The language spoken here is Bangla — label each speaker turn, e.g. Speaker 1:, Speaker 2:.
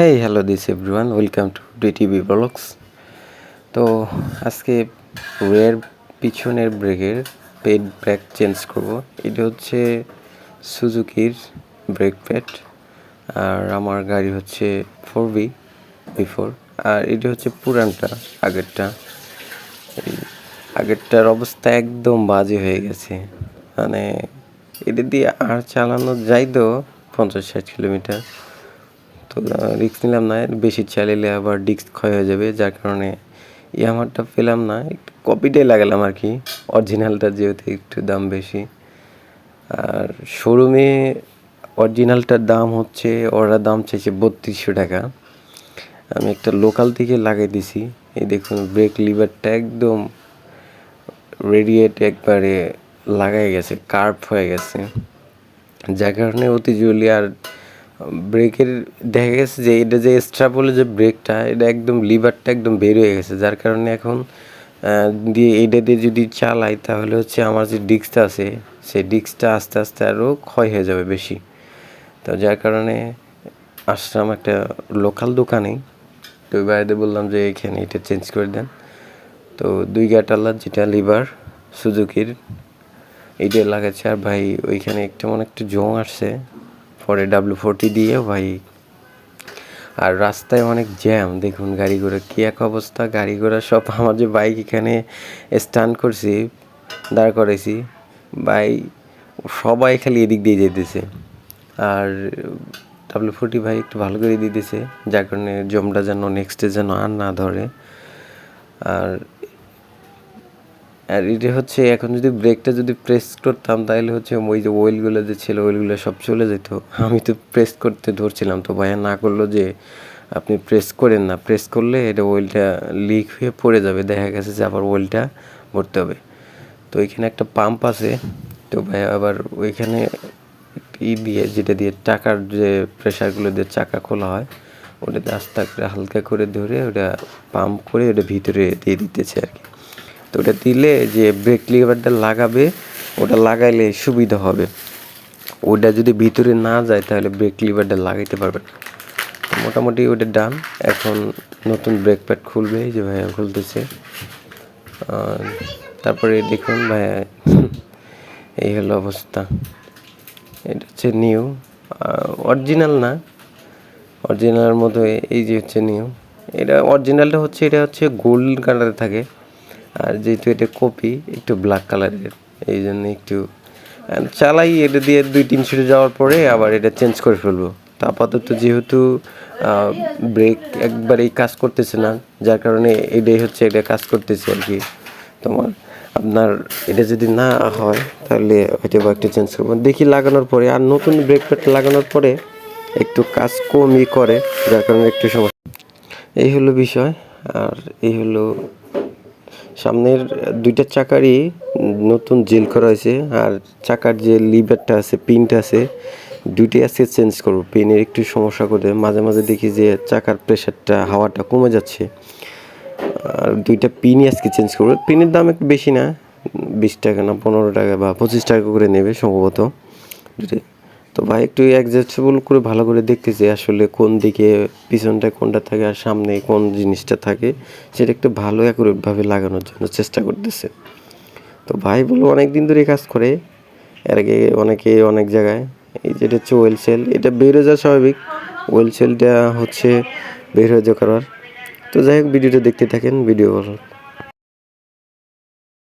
Speaker 1: Hey hello this everyone welcome to DTV blogs তো আজকে রেয়ার পিছনের ব্রেকের পেড ব্রেক চেঞ্জ করব। এটা হচ্ছে সুজুকির ব্রেক প্যাড আর আমার গাড়ি হচ্ছে ফোর বি বিফোর আর এটা হচ্ছে পুরানটা, আগেরটা। আগেরটার অবস্থা একদম বাজে হয়ে গেছে। মানে এটা দিয়ে আর চালানো যাই তো পঞ্চাশ ষাট কিলোমিটার। তো রিক্স নিলাম না বেশি চালিয়ে আবার ডিস্ক ক্ষয় হয়ে যাবে, যার কারণে ইয়ামারটা পেলাম না, একটু কপিটাই লাগালাম আর কি অরিজিনালটা যেহেতু একটু দাম বেশি। আর শোরুমে অরিজিনালটার দাম হচ্ছে ওরা দাম চাইছে বত্রিশশো টাকা। আমি একটা লোকাল থেকে লাগাই দিছি, এই দেখুন ব্রেক লিভারটা একদম রেডিয়েট একবারে লাগাই গেছে কার্ভ হয়ে গেছে। যার কারণে অতি জলি আর ব্রেকের দেখা গেছে যে এটা যে এক্সট্রা বলে যে ব্রেকটা, এটা একদম লিভারটা একদম বের হয়ে গেছে। যার কারণে এখন দিয়ে এইটা দিয়ে যদি চালাই তাহলে হচ্ছে আমার যে ডিস্কটা আছে, সেই ডিস্কটা আস্তে আস্তে আরও ক্ষয় হয়ে যাবে বেশি। তো যার কারণে আসলাম একটা লোকাল দোকানে। তো বাইরে বললাম যে এখানে এটা চেঞ্জ করে দেন। তো দুই গাটাল্লার যেটা লিভার সুজুকির, এইটা লাগাচ্ছে আর ভাই, ওইখানে একটা মনে একটা জং আসছে। পরে ডাব্লিউ ফোরটি দিয়ে ভাই। আর রাস্তায় অনেক জ্যাম দেখুন গাড়ি ঘোড়া কী এক অবস্থা গাড়ি ঘোড়া সব আমার যে বাইক এখানে স্টান করছি, দাঁড় করেছি বাইক সবাই খালি এদিক দিয়ে যেতেছে আর ডাব্লু ফোরটি ভাই একটু ভালো করে দিতেছে, যার কারণে জমটা যেন নেক্সটে যেন আর না ধরে। আর আর এটা হচ্ছে, এখন যদি ব্রেকটা যদি প্রেস করতাম, তাহলে হচ্ছে ওই যে ওয়েলগুলো যে ছিল ওয়েলগুলো সব চলে যেত। আমি তো প্রেস করতে ধরছিলাম তো ভাইয়া, না করল যে আপনি প্রেস করেন না। প্রেস করলে এটা ওয়েলটা লিক হয়ে পড়ে যাবে, দেখা গেছে যে আবার ওয়েলটা ভরতে হবে। তো এখানে একটা পাম্প আছে, তো ভাইয়া আবার ওইখানে ই দিয়ে, যেটা দিয়ে টাকার যে প্রেশারগুলো দিয়ে চাকা খোলা হয়, ওটাতে আস্তে হালকা করে ধরে ওটা পাম্প করে ওটা ভিতরে দিয়ে দিতেছে আর কি। তো ওটা দিলে যে ব্রেক লিভারটা লাগাবে, ওটা লাগাইলে সুবিধা হবে। ওটা যদি ভিতরে না যায়, তাহলে ব্রেক লিভারটা লাগাইতে পারবে না। মোটামুটি ওটা ডান এখন নতুন ব্রেক প্যাড খুলবে যে ভাইয়া খুলতেছে। তারপরে দেখুন ভাইয়া, এই হলো অবস্থা। এটা হচ্ছে নিউ অরিজিনাল না। অরিজিনালের মতো এই যে হচ্ছে নিউ এটা অরিজিনালটা হচ্ছে, এটা হচ্ছে গোল্ড কালারে থাকে। আর যেহেতু এটা কপি, একটু ব্ল্যাক কালারের এই জন্য একটু চালাই, এটা দিয়ে দুই তিনশো যাওয়ার পরে আবার এটা চেঞ্জ করে ফেলব। তা আপাতত যেহেতু ব্রেক একবারেই কাজ করতেছে না, যার কারণে এটাই হচ্ছে, এটা কাজ করতেছে আর কি। তোমার, আপনার এটা যদি না হয়, তাহলে হয়তো বা একটু চেঞ্জ করব। দেখি লাগানোর পরে, আর নতুন ব্রেক প্যাড লাগানোর পরে একটু কাজ কমই করে, যার কারণে একটু সমস্যা। এই হলো বিষয়, আর এই হলো সামনের দুইটা চাকারই নতুন জেল করা হয়েছে। আর চাকার যে লিভারটা আছে, পিনটা আছে দুইটাই আজকে চেঞ্জ করব। পেনের একটু সমস্যা করে মাঝে মাঝে দেখি যে চাকার প্রেশারটা হাওয়াটা কমে যাচ্ছে। আর দুইটা পিনই আজকে চেঞ্জ করব। পিনের দাম একটু বেশি না, বিশ টাকা না পনেরো টাকা বা পঁচিশ টাকা করে নেবে সম্ভবত। তো ভাই একটু অ্যাডজাস্টেবল করে ভালো করে দেখতেছি আসলে কোন দিকে পিছনটা কোনটা থাকে আর সামনে কোন জিনিসটা থাকে, সেটা একটু ভালো অ্যাকুরেটভাবে লাগানোর জন্য চেষ্টা করতেছে। তো ভাই বলো অনেক দিন ধরে কাজ করে, এর আগে অনেকে অনেক জায়গায়, এই যেটা হচ্ছে ওয়েল সেল এটা বের হয়ে যাওয়া স্বাভাবিক। ওয়েল সেলটা হচ্ছে বের হয়ে যাওয়া করার তো যাই হোক, ভিডিওটা দেখতে থাকেন ভিডিও ভালো